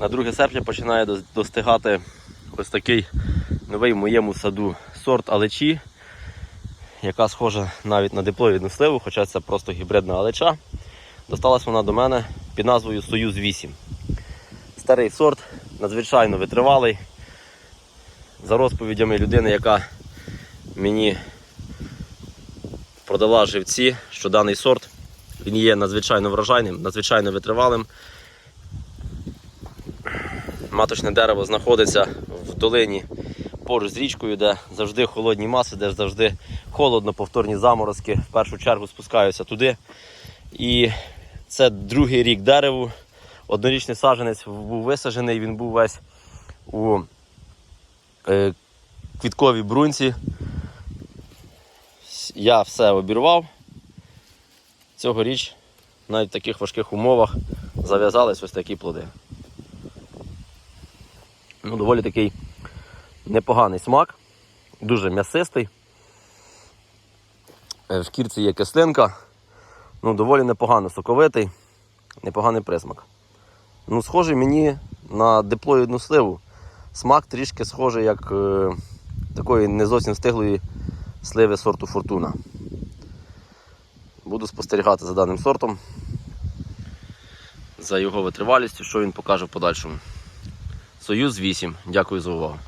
На 2 серпня починає достигати ось такий новий в моєму саду сорт алечі, яка схожа навіть на диплоїдну сливу, хоча це просто гібридна алеча. Досталась вона до мене під назвою Союз 8. Старий сорт, надзвичайно витривалий. За розповідями людини, яка мені продала живці, що даний сорт він є надзвичайно врожайним, надзвичайно витривалим. Маточне дерево знаходиться в долині поруч з річкою, де завжди холодні маси, де завжди холодно, повторні заморозки. В першу чергу спускаються туди. І це другий рік дереву. Однорічний саджанець був висаджений, він був весь у е, квітковій брунці. Я все обірвав. Цьогоріч навіть в таких важких умовах зав'язались ось такі плоди. Ну, доволі такий непоганий смак, дуже м'ясистий. Е, В шкірці є кислинка, ну, доволі непогано соковитий, непоганий присмак. Ну, схожий мені на диплоїдну сливу. Смак трішки схожий, як е, такої не зовсім стиглої сливи сорту Фортуна. Буду спостерігати за даним сортом, за його витривалістю, що він покаже в подальшому. Союз 8. Дякую за увагу.